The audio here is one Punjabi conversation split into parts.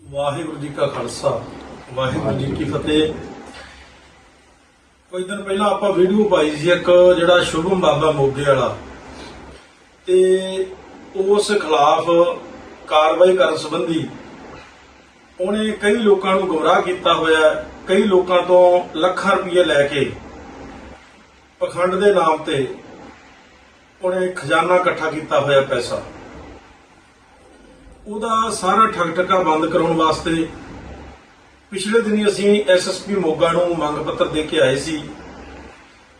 ਵਾਹਿਗੁਰੂ ਜੀ ਕਾ ਖਾਲਸਾ, ਵਾਹਿਗੁਰੂ ਜੀ ਕੀ ਫਤਿਹ। ਕੁਝ ਦਿਨ ਪਹਿਲਾਂ ਆਪਾਂ ਵੀਡੀਓ ਪਾਈ ਸੀ ਇੱਕ ਜਿਹੜਾ ਸ਼ੁਭਮ ਬਾਬਾ ਮੋਗੇ ਵਾਲਾ। ਤੇ ਉਸ ਖਿਲਾਫ ਕਾਰਵਾਈ ਕਰਨ ਸੰਬੰਧੀ ਉਹਨੇ ਕਈ ਲੋਕਾਂ ਨੂੰ ਗੁੰਮਰਾਹ ਕੀਤਾ ਹੋਇਆ ਕਈ ਲੋਕਾਂ ਤੋਂ ਲੱਖਾਂ ਰੁਪਏ ਲੈ ਕੇ ਪਖੰਡ ਦੇ ਨਾਮ ਤੇ ਉਹਨੇ ਖਜ਼ਾਨਾ ਇਕੱਠਾ ਕੀਤਾ ਹੋਇਆ ਪੈਸਾ। ਉਹਦਾ ਸਾਰਾ ਠੱਗ ਠੱਗਾ ਬੰਦ ਕਰਾਉਣ ਵਾਸਤੇ ਪਿਛਲੇ ਦਿਨੀ ਅਸੀਂ ਐਸਐਸਪੀ ਮੋਗਾ ਨੂੰ ਮੰਗ ਪੱਤਰ ਦੇ ਕੇ ਆਏ ਸੀ।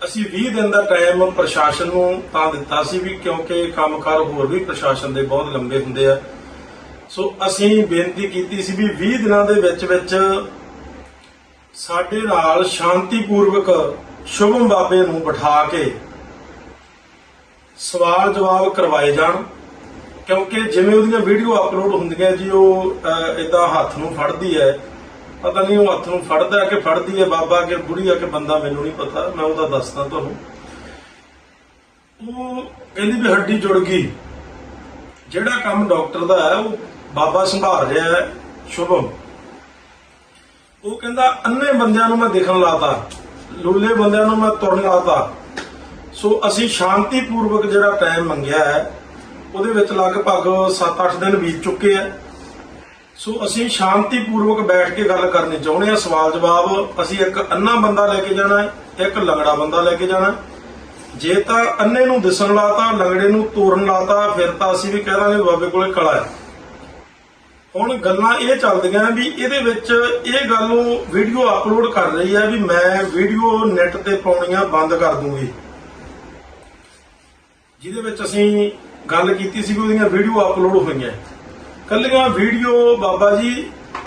ਅਸੀਂ 20 ਦਿਨ ਦਾ ਟਾਈਮ ਪ੍ਰਸ਼ਾਸਨ ਨੂੰ ਤਾਂ ਦਿੱਤਾ ਸੀ ਵੀ ਕਿਉਂਕਿ ਕੰਮਕਾਰ ਹੋਰ ਵੀ ਪ੍ਰਸ਼ਾਸਨ ਦੇ ਬਹੁਤ ਲੰਬੇ ਹੁੰਦੇ ਆ। ਸੋ ਅਸੀਂ ਬੇਨਤੀ ਕੀਤੀ ਸੀ ਵੀ 20 ਦਿਨਾਂ ਦੇ ਵਿੱਚ ਵਿੱਚ ਸਾਡੇ ਨਾਲ ਸ਼ਾਂਤੀਪੂਰਵਕ ਸ਼ੁਭਮ ਬਾਬੇ ਨੂੰ ਬਿਠਾ ਕੇ ਸਵਾਲ ਜਵਾਬ ਕਰਵਾਏ ਜਾਣ। ਕਿਉਂਕਿ ਜਿਵੇਂ ਉਹਦੀਆਂ ਵੀਡੀਓ ਅਪਲੋਡ ਹੁੰਦੀਆਂ ਜੀ, ਉਹ ਇਦਾਂ ਹੱਥ ਨੂੰ ਫੜਦੀ ਹੈ। ਪਤਾ ਨਹੀਂ ਉਹ ਹੱਥ ਨੂੰ ਫੜਦਾ ਕਿ ਫੜਦੀ ਹੈ, ਬਾਬਾ ਕਿ ਬੁੜੀ ਆ ਕਿ ਬੰਦਾ ਮੈਨੂੰ ਨਹੀਂ ਪਤਾ, ਮੈਂ ਉਹਦਾ ਦੱਸਦਾ ਤੁਹਾਨੂੰ। ਉਹ ਕਹਿੰਦੀ ਵੀ ਹੱਡੀ ਜੁੜ ਗਈ। ਜਿਹੜਾ ਕੰਮ ਡਾਕਟਰ ਦਾ ਹੈ, ਉਹ ਬਾਬਾ ਸੰਭਾਲ ਰਿਹਾ ਹੈ, ਸ਼ੁਭਮ। ਉਹ ਕਹਿੰਦਾ, ਅੰਨੇ ਬੰਦਿਆਂ ਨੂੰ ਮੈਂ ਦਿਖਣ ਲਾਤਾ, ਲੂਲੇ ਬੰਦਿਆਂ ਨੂੰ ਮੈਂ ਤੁਰਨ ਲਾਤਾ। ਸੋ ਅਸੀਂ ਸ਼ਾਂਤੀਪੂਰਵਕ ਜਿਹੜਾ ਟਾਈਮ ਮੰਗਿਆ ਹੈ ਉਹਦੇ ਵਿੱਚ ਲਗਭਗ 7-8 ਦਿਨ ਬੀਤ ਚੁੱਕੇ ਆ। ਸੋ ਅਸੀਂ ਸ਼ਾਂਤੀਪੂਰਵਕ ਬੈਠ ਕੇ ਗੱਲ ਕਰਨੀ ਚਾਹੁੰਦੇ ਆ ਸਵਾਲ ਜਵਾਬ, ਅਸੀਂ ਇੱਕ ਅੰਨਾ ਬੰਦਾ ਲੈ ਕੇ ਜਾਣਾ ਹੈ ਇੱਕ ਲੰਗੜਾ ਬੰਦਾ ਲੈ ਕੇ ਜਾਣਾ। ਜੇ ਤਾਂ ਅੰਨੇ ਨੂੰ ਦਿਸਣ ਲਾਤਾ, ਲੰਗੜੇ ਨੂੰ ਤੋਰਨ ਲਾਤਾ, ਫਿਰ ਤਾਂ ਅਸੀਂ ਵੀ ਕਹਿ ਦਾਂਗੇ ਬਾਬੇ ਕੋਲੇ ਕਲਾ ਹੈ। ਹੁਣ ਗੱਲਾਂ ਇਹ ਚੱਲਦੀਆਂ ਵੀ ਇਹਦੇ ਵਿੱਚ ਇਹ ਗੱਲ ਉਹ ਵੀਡੀਓ ਅਪਲੋਡ ਕਰ ਰਹੀ ਹੈ ਵੀ ਮੈਂ ਵੀਡੀਓ ਨੈਟ ਤੇ ਪਾਉਣੀਆਂ ਬੰਦ ਕਰ ਦੂੰਗੀ। ਜਿਹਦੇ ਵਿੱਚ ਅਸੀਂ ਗੱਲ ਕੀਤੀ ਸੀ ਵੀ ਉਹਦੀਆਂ ਵੀਡੀਓ ਅਪਲੋਡ ਹੋਈਆਂ। ਕੱਲੀਆਂ ਵੀਡੀਓ ਬਾਬਾ ਜੀ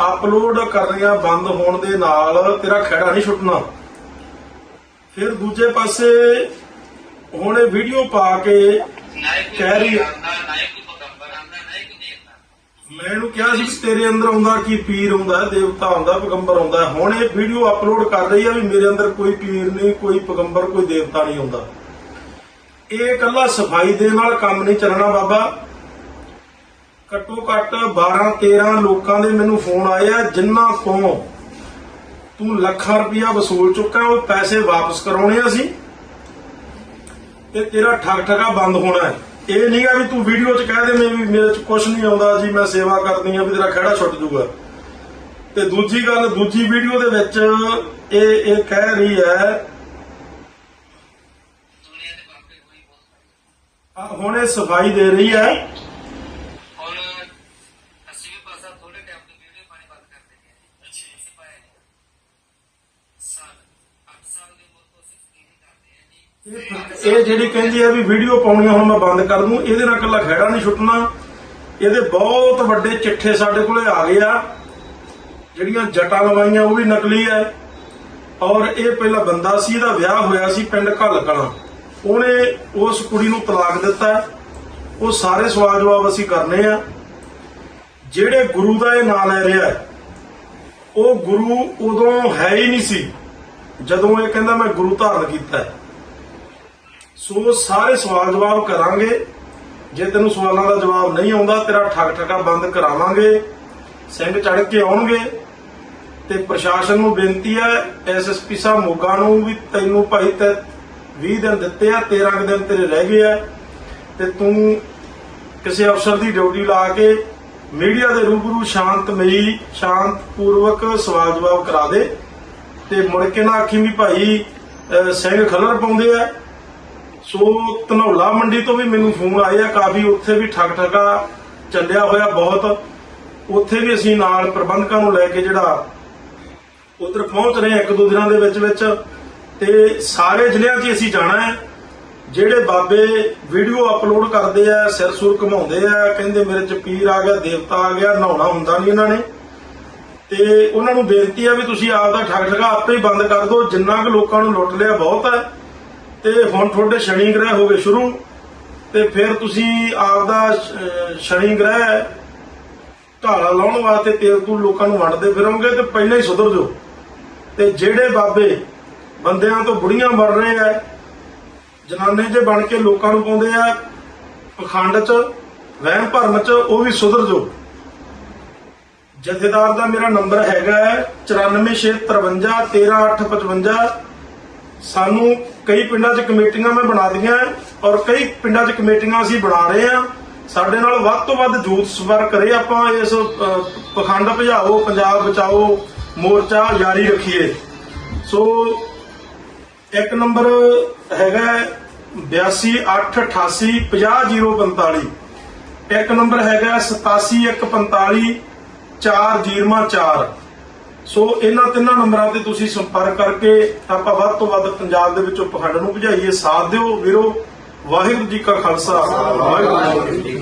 ਅਪਲੋਡ ਕਰਨੀਆਂ ਬੰਦ ਹੋਣ ਦੇ ਨਾਲ ਤੇਰਾ ਖੜਾ ਨਹੀਂ ਛੁੱਟਣਾ। ਫਿਰ ਦੂਜੇ ਪਾਸੇ ਹੁਣ ਇਹ ਵੀਡੀਓ ਪਾ ਕੇ ਕਹਿ ਰਹੀ ਮੈਂ ਇਹਨੂੰ ਕਿਹਾ ਸੀ ਵੀ ਤੇਰੇ ਅੰਦਰ ਆਉਂਦਾ ਕੀ ਪੀਰ ਆਉਂਦਾ ਦੇਵਤਾ ਆਉਂਦਾ ਪੈਗੰਬਰ ਆਉਂਦਾ। ਹੁਣ ਇਹ ਵੀਡੀਓ ਅਪਲੋਡ ਕਰ ਰਹੀ ਹੈ ਵੀ ਮੇਰੇ ਅੰਦਰ ਕੋਈ ਪੀਰ ਨਹੀਂ ਕੋਈ ਪੈਗੰਬਰ ਕੋਈ ਦੇਵਤਾ ਨਹੀਂ ਆਉਂਦਾ। ਇਹ ਇਕੱਲਾ ਸਫ਼ਾਈ ਦੇ ਨਾਲ ਕੰਮ ਨਹੀਂ ਚੱਲਣਾ ਬਾਬਾ। ਘੱਟੋ ਘੱਟ 12 13 ਲੋਕਾਂ ਦੇ ਮੈਨੂੰ ਫੋਨ ਆਏ ਆ ਜਿਨ੍ਹਾਂ ਤੋਂ ਤੂੰ ਲੱਖਾਂ ਰੁਪਇਆ ਵਸੂਲ ਚੁੱਕਾ, ਉਹ ਪੈਸੇ ਵਾਪਸ ਕਰਾਉਣੇ ਆ ਸੀ ਤੇ ਤੇਰਾ ਠੱਗ ਠਗਾ ਬੰਦ ਹੋਣਾ ਹੈ। ਇਹ ਨਹੀਂਗਾ ਵੀ ਤੂੰ ਵੀਡੀਓ 'ਚ ਕਹਿ ਦੇ ਮੈਂ ਵੀ ਮੇਰੇ 'ਚ ਕੁਝ ਨਹੀਂ ਆਉਂਦਾ ਜੀ, ਮੈਂ ਸੇਵਾ ਕਰਦੀ ਆ ਵੀ ਤੇਰਾ ਖੜਾ ਛੁੱਟ ਜੂਗਾ ਤੇ ਦੂਜੀ ਗੱਲ, ਦੂਜੀ ਵੀਡੀਓ ਦੇ ਵਿੱਚ ਇਹ ਇਹ ਕਹਿ ਰਹੀ ਹੈ ਦੁਨੀਆ ਦੇ ਬਾਪੇ ਹੋਈ ਬਹੁਤ ਆ ਹੁਣ ਇਹ ਸਫ਼ਾਈ ਦੇ ਰਹੀ ਹੈ। ਹੁਣ ਅਸੀਂ ਵੀ ਬਸ ਆਹ ਥੋੜੇ ਟਾਈਮ ਤੋਂ ਵੀਡੀਓ ਪਾਣੀ ਬੰਦ ਕਰ ਦਿੰਦੇ ਹਾਂ ਅੱਛਾ ਅਸੀਂ ਪਾਇਆ ਨਹੀਂ। ਸਾਲ 8 ਸਾਲ ਦੇ ਬਹੁਤ ਤੋਂ ਅਸੀਂ ਸਕੀਮ ਕਰਦੇ ਹਾਂ ਜੀ। ਇਹ ਜਿਹੜੀ ਕਹਿੰਦੀ ਹੈ ਵੀ ਵੀਡੀਓ ਪਾਉਣੀਆਂ ਹੁਣ ਮੈਂ ਬੰਦ ਕਰ ਦੂੰ ਇਹਦੇ ਨਾਲ ਕੱਲਾ ਖਹਿੜਾ ਨਹੀਂ ਛੁੱਟਣਾ। ਇਹਦੇ ਬਹੁਤ ਵੱਡੇ ਚਿੱਠੇ ਸਾਡੇ ਕੋਲੇ ਆ ਗਏ ਆ। ਜਿਹੜੀਆਂ ਜਟਾਂ ਲਵਾਈਆਂ ਉਹ ਵੀ ਨਕਲੀ ਹੈ। ਔਰ ਇਹ ਪਹਿਲਾ ਬੰਦਾ ਸੀ ਇਹਦਾ ਵਿਆਹ ਹੋਇਆ ਸੀ ਪਿੰਡ ਘੱਲਕਣਾ ਉਹਨੇ ਉਸ ਕੁੜੀ ਨੂੰ ਤਲਾਕ ਦਿੱਤਾ। ਉਹ ਸਾਰੇ ਸਵਾਲ ਜਵਾਬ ਅਸੀਂ ਕਰਨੇ ਆ। ਜਿਹੜੇ ਗੁਰੂ ਦਾ ਇਹ ਨਾਂ ਲੈ ਰਿਹਾ ਉਹ ਗੁਰੂ ਉਦੋਂ ਹੈ ਹੀ ਨਹੀਂ ਸੀ, ਜਦੋਂ ਇਹ ਕਹਿੰਦਾ ਮੈਂ ਗੁਰੂ ਧਾਰਨ ਕੀਤਾ ਸੋ ਸਾਰੇ ਸਵਾਲ ਜਵਾਬ ਕਰਾਂਗੇ। ਜੇ ਤੈਨੂੰ ਸਵਾਲਾਂ ਦਾ ਜਵਾਬ ਨਹੀਂ ਆਉਂਦਾ, ਤੇਰਾ ਠੱਗ ਠੱਗਾ ਬੰਦ ਕਰਾਵਾਂਗੇ। ਸਿੰਘ ਚੜ ਕੇ ਆਉਣਗੇ। ਤੇ ਪ੍ਰਸ਼ਾਸਨ ਨੂੰ ਬੇਨਤੀ ਹੈ ਐਸਐਸਪੀ ਸਾਹਿਬ ਮੋਗਾ ਨੂੰ ਵੀ ਤੈਨੂੰ ਭਾਈ ਤੇ 20 ਦਿਨ ਦਿੱਤੇ ਆ 13 ਦਿਨ ਤੇਰੇ ਰਹਿ ਗਏ ਆ। ਤੇ ਤੂੰ ਕਿਸੇ ਅਫਸਰ ਦੀ ਡਿਊਟੀ ਲਾ ਕੇ ਮੀਡੀਆ ਦੇ ਰੂਬਰੂ ਸ਼ਾਂਤਮਈ, ਸ਼ਾਂਤਪੂਰਵਕ ਸਵਾਲ ਜਵਾਬ ਕਰਾ ਦੇ। ਤੇ ਮੁੜ ਕੇ ਨਾ ਆਖੀ ਵੀ ਭਾਈ ਸਿੰਘ ਖਲਰ ਪਾਉਂਦੇ ਆ। ਸੋ ਧਨੌਲਾ ਮੰਡੀ ਤੋਂ ਵੀ ਮੈਨੂੰ ਫੋਨ ਆਏ ਆ ਕਾਫੀ ਉੱਥੇ ਵੀ ਠੱਗ ਠਗਾ ਚੱਲਿਆ ਹੋਇਆ ਬਹੁਤ। ਉੱਥੇ ਵੀ ਅਸੀਂ ਨਾਲ ਪ੍ਰਬੰਧਕਾਂ ਨੂੰ ਲੈ ਕੇ ਜਿਹੜਾ ਉਧਰ ਪਹੁੰਚ ਰਹੇ ਇੱਕ ਦੋ ਦਿਨਾਂ ਦੇ ਵਿੱਚ ਵਿੱਚ ਤੇ ਸਾਰੇ ਜ਼ਿਲ੍ਹਿਆਂ 'ਚ ਹੀ ਅਸੀਂ ਜਾਣਾ ਹੈ। ਜਿਹੜੇ ਬਾਬੇ ਵੀਡੀਓ ਅਪਲੋਡ ਕਰਦੇ ਆ, ਸਿਰ ਸੁਰ ਘਮਾਉਂਦੇ ਆ, ਕਹਿੰਦੇ ਮੇਰੇ ਚ ਪੀਰ ਆ ਗਿਆ, ਦੇਵਤਾ ਆ ਗਿਆ, ਨਹਾਉਣਾ ਹੁੰਦਾ ਨਹੀਂ ਇਹਨਾਂ ਨੇ। ਤੇ ਉਹਨਾਂ ਨੂੰ ਬੇਨਤੀ ਆ ਵੀ ਤੁਸੀਂ ਆਪ ਦਾ ਠੱਗ ਠਗਾ ਆਪੇ ਹੀ ਬੰਦ ਕਰ ਦਿਓ, ਜਿੰਨਾ ਕੁ ਲੋਕਾਂ ਨੂੰ ਲੁੱਟ ਲਿਆ ਬਹੁਤ ਹੈ। ਤੇ ਹੁਣ ਤੁਹਾਡੇ ਸ਼ਨੀ ਗ੍ਰਹਿ ਹੋ ਗਏ ਸ਼ੁਰੂ, ਤੇ ਫਿਰ ਤੁਸੀਂ ਆਪ ਦਾ ਸ਼ਨੀ ਗ੍ਰਹਿ ਢਾਲਾ ਲਾਉਣ ਵਾਸਤੇ ਤੇਲ ਤੂੰ ਲੋਕਾਂ ਨੂੰ ਵੰਡਦੇ ਫਿਰੋਗੇ ਤੇ ਪਹਿਲਾਂ ਹੀ ਸੁਧਰ ਜਾਓ। ਤੇ ਜਿਹੜੇ ਬਾਬੇ ਬੰਦਿਆਂ ਤੋਂ ਬੁੜੀਆਂ ਮਰ ਰਹੇ ਆ। ਜਨਾਨੇ ਜੇ ਬਣ ਕੇ ਲੋਕਾਂ ਨੂੰ ਪਾਉਂਦੇ ਆ ਪਖੰਡ ਚ ਵਹਿਮ ਭਰਮ ਚ ਉਹ ਵੀ ਸੁਧਰ ਜੋ ਜਥੇਦਾਰ ਦਾ ਮੇਰਾ ਨੰਬਰ ਹੈਗਾ ਹੈ 9465313855 ਸਾਨੂੰ ਕਈ ਪਿੰਡਾਂ 'ਚ ਕਮੇਟੀਆਂ ਮੈਂ ਬਣਾ ਦੀਆਂ ਔਰ ਕਈ ਪਿੰਡਾਂ 'ਚ ਕਮੇਟੀਆਂ ਅਸੀਂ ਬਣਾ ਰਹੇ ਹਾਂ। ਸਾਡੇ ਨਾਲ ਵੱਧ ਤੋਂ ਵੱਧ ਜੂਥ ਸੰਪਰਕ ਕਰੇ ਆਪਾਂ ਇਸ ਅਹ, ਪਖੰਡ ਭਜਾਓ ਪੰਜਾਬ ਬਚਾਓ ਮੋਰਚਾ ਜਾਰੀ ਰੱਖੀਏ। ਸੋ ਇੱਕ ਨੰਬਰ ਹੈਗਾ 828885050045 ਇੱਕ ਨੰਬਰ ਹੈਗਾ 87145 404 ਸੋ ਇਹਨਾਂ ਤਿੰਨਾਂ ਨੰਬਰਾਂ ਤੇ ਤੁਸੀਂ ਸੰਪਰਕ ਕਰਕੇ ਆਪਾਂ ਵੱਧ ਤੋਂ ਵੱਧ ਪੰਜਾਬ ਦੇ ਵਿੱਚੋਂ ਪਖੰਡ ਨੂੰ ਭਜਾਈਏ। ਸਾਥ ਦਿਓ ਵੀਰੋ, ਵਾਹਿਗੁਰੂ ਜੀ ਕਾ ਖਾਲਸਾ। ਵਾਹਿਗੁਰੂ ਜੀ ਕੀ